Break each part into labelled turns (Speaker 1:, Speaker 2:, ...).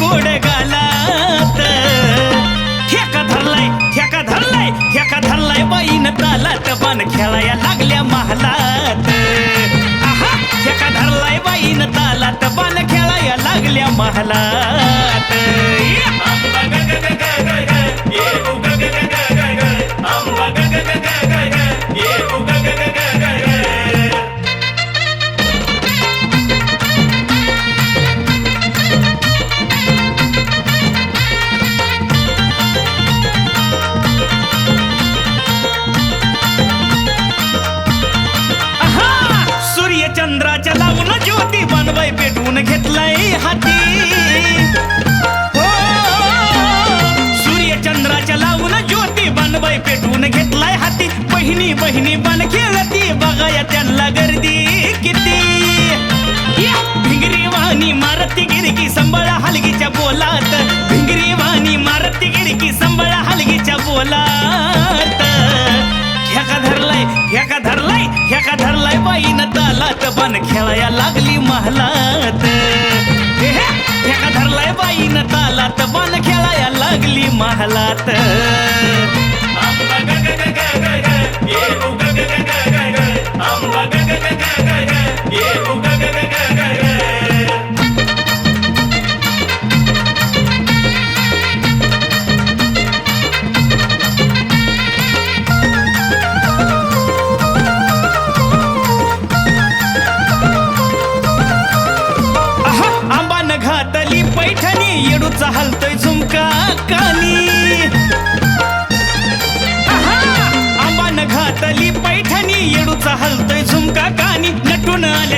Speaker 1: गोड गालात ठेका धरलाय ठेका धरलाय ठेका धरलाय बाईन तालात बाण खेळाया लागल्या महालात आहा ठेका धरलाय बाईन तालात बाण खेळाया लागल्या महालात Yeah. तालात खेळाया लागली महलात. हे धरलाय बाईन तालात बन खेळाया लागली महलात.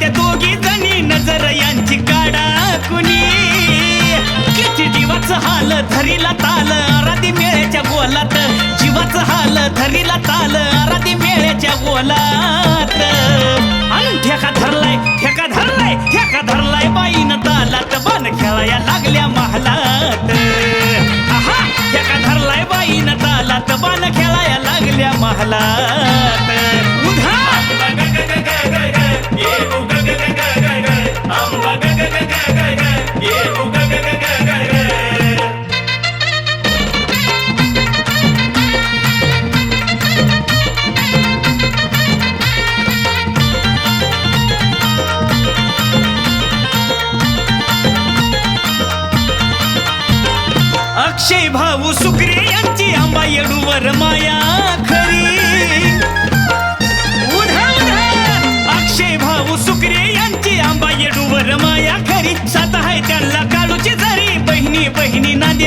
Speaker 1: त्या दोघी जणी नजर यांची काढा कुणी. किती जीवाचं हाल धरीला ताल आराधी मेळ्याच्या बोलात. जीवाच हाल धरीला ताल आराधी मेळ्याच्या बोलात. आणि ठेका धरलाय ठेका धरलाय ठेका धरलाय बाईन तालात. बाण खेळाया लागल्या महालात. आहा ठेका धरलाय बाईन तालात. बाण खेळाया लागल्या महालात.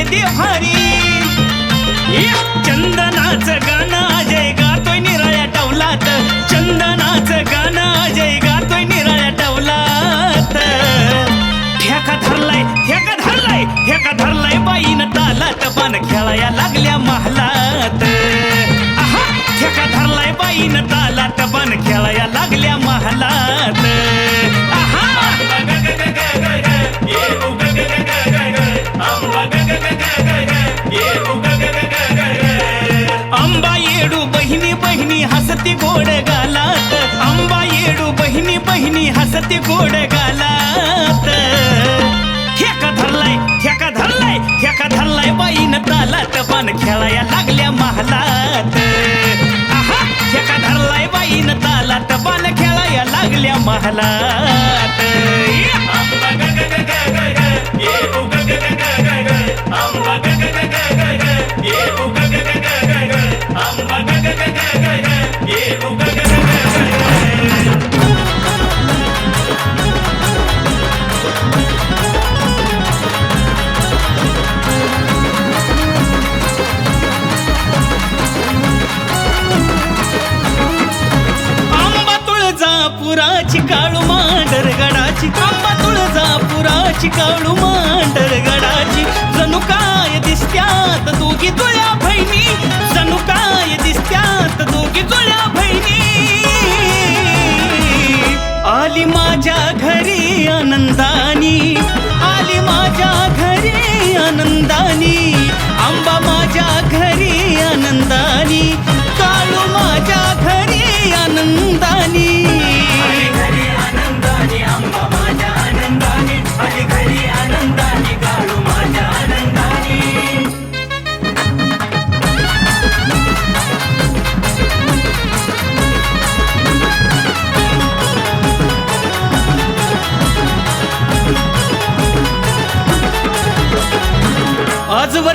Speaker 1: बहिणी नांदे देवहारी चंदनाचं गाणं अजय गातोय निराळ्या टवलात. चंदनाचं गाणं अजय गातोय निराळ्या टवलात. ठेका धरलाय ठेका धरलाय ठेका धरलाय बाईन तालात. पान खेळाया लागल्या महालात. आहा ठेका धरलाय बाईन तालात. पान खेळाया हसती गोड गालात आंबा येडू बहिणी बहिणी हसती गोड गालात ठेका धरलाय ठेका धरलाय ठेका धरलाय बाईन तालात पान खेळाया लागल्या महालात ठेका धरलाय बाईन तालात पान खेळाया लागल्या महालात आंबा आनंदानी आंबा माझ्या घर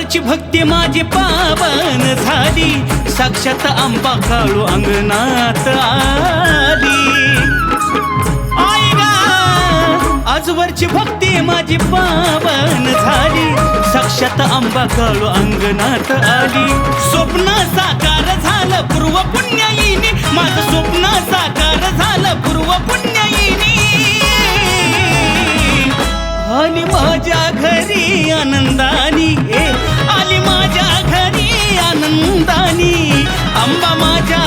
Speaker 1: देवाची भक्ती माझी पावन झाली. साक्षात आंबा काळू अंगणात आली. आजवरची भक्ती माझी पावन झाली. साक्षात आंबा काळू अंगणात आली. स्वप्न साकार झालं पूर्व पुण्याईनी. माझं स्वप्न साकार झालं पूर्व पुण्याईनी. आणि माझ्या घरी आनंदानी अंबा माझ्या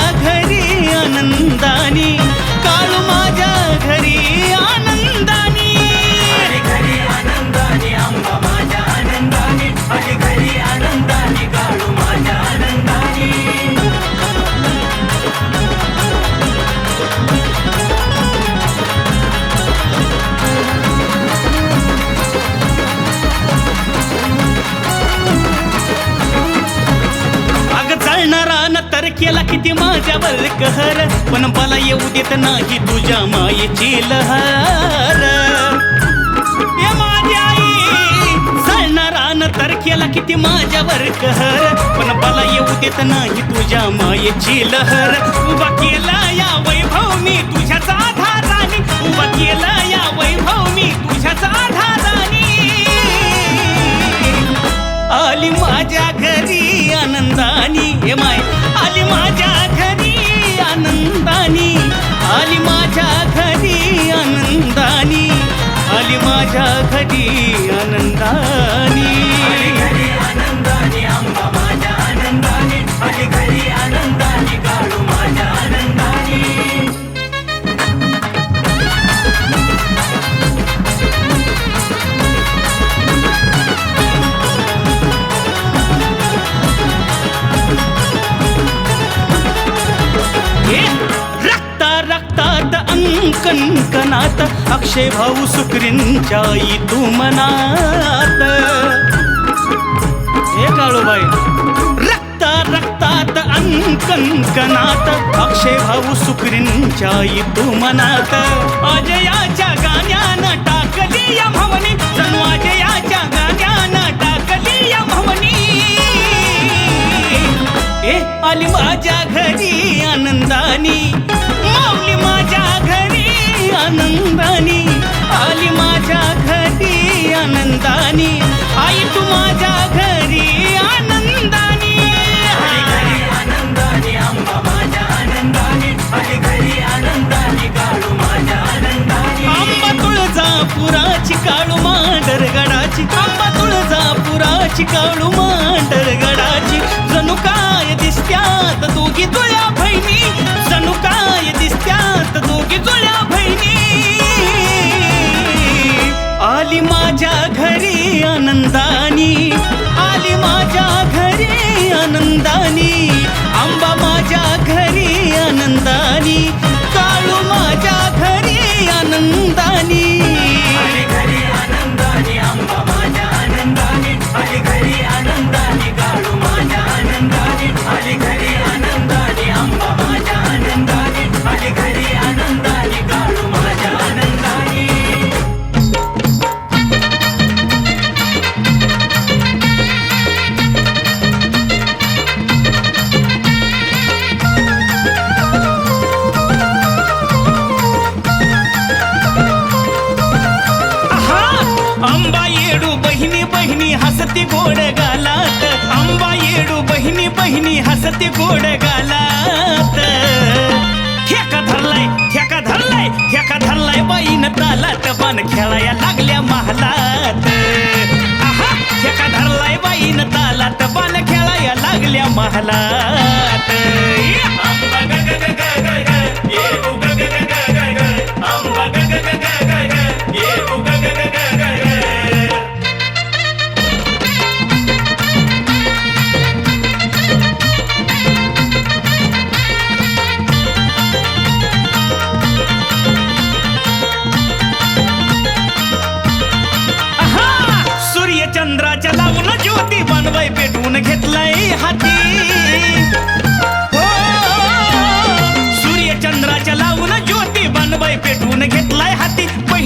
Speaker 1: किती माझ्यावर कहर पण मला येऊ देत नाही तुझ्या मायेची लहर. ये माझी न तर केला किती माझ्यावर कहर पण मला येऊ देत नाही तुझ्या मायेची लहर. उभा केला या वैभव मी तुझ्याच आधाराने उभा केला या वैभव मी तुझ्याच आधाराने. आली माझ्या घरी आनंदानी. हे माय आली माझ्या घरी आनंदानी. आली माझ्या घरी आनंदानी. आली माझ्या घरी आनंदानी. घरी आनंदानी माझ्या आनंदानी. आली घरी अंकन अक्षय भाऊ सुकरींच्या आई तू मनात हे काळूबाई रक्ता रक्तात अंकन अक्षय भाऊ सुकरींच्या आई तू मनात अजयाच्या गाण्यानं टाकली या भवनी जणू अजयाच्या गाण्यानं टाकली या भवनी. ए आली माझ्या घर. गडाची काळू मांडर गडाची जणू काय दिसत्यात दोघी जुळ्या बहिणी? जणू काय दिसत्यात दोघी जुळ्या बहिणी? आली माझ्या घरी आनंदानी आली माझ्या घरी आनंदानी आंबा माझ्या घरी आनंदानी. वरती गोड गालात ठेका धरलाय ठेका धरलाय ठेका धरलाय बाईन तालात बाण खेळाया लागल्या महालात आहा ठेका धरलाय बाईन तालात बाण खेळाया लागल्या महालात अंबा ग ग ग ग ग ग, ग ग ग ग ग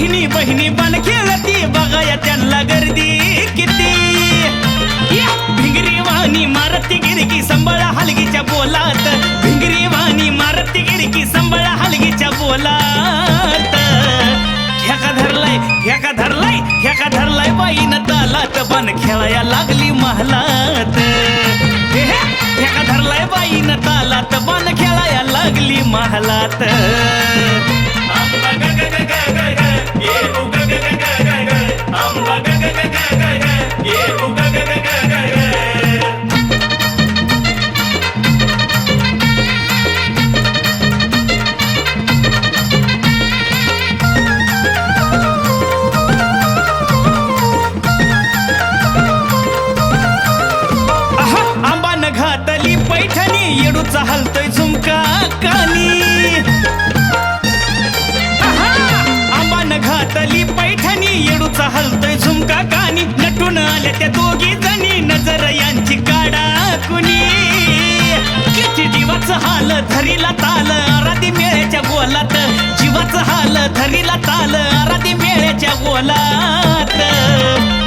Speaker 1: बहिणी बहिणी पण खेळती बघाया त्यांना गर्दी किती. भिंगरी वाणी मारती गिरकी संबळा हलगीच्या बोलात. भिंगरी वाणी मारती गिरकी संबळा हलगीच्या बोलात. ह्याका धरलाय ठेका धरलाय ठेका धरलाय बाईन न तालात पण खेळाया लागली महालात. ठेका धरलाय बाईन न तालात बन खेळाया लागली महालात. चालतोय हलतोय झुमका कानी. आहा, घातली पैठणी येडूचा हलतोय झुमका कानी. नटून आल्या त्या दोघी जणी नजर यांची काढा कुणी. किती जीवाचं हाल धरीला ताल आराधी मेळ्याच्या गोलात जीवाच हाल धरीला ताल आराधी मेळ्याच्या गोलात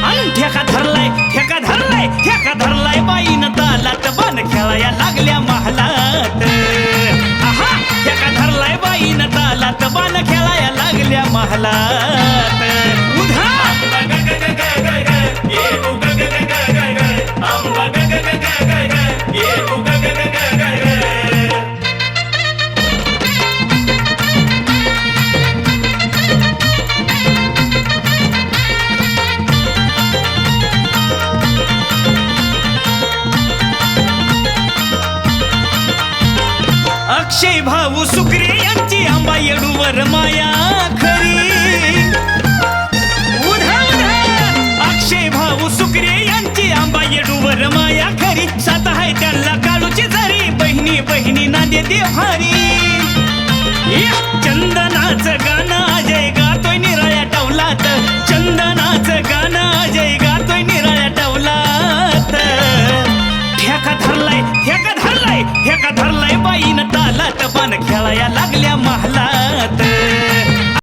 Speaker 1: अन ठेका धरलाय ठेका धरलाय ठेका धरलाय बाईन तालात. बाण खेळाया लागल्या तालात बाल खेळाया लागल्या महालात. उधा! अक्षय भाऊ सुग्री आंबा माया खरी. उधा उधा अक्षय भाऊ सुकरे यांची आंबा येडूवर माया खरी. सात आहे त्यांना काळूची जरी बहिणी बहिणी ना देते या चंदनाचं गाणं पान या लागल्या महालात.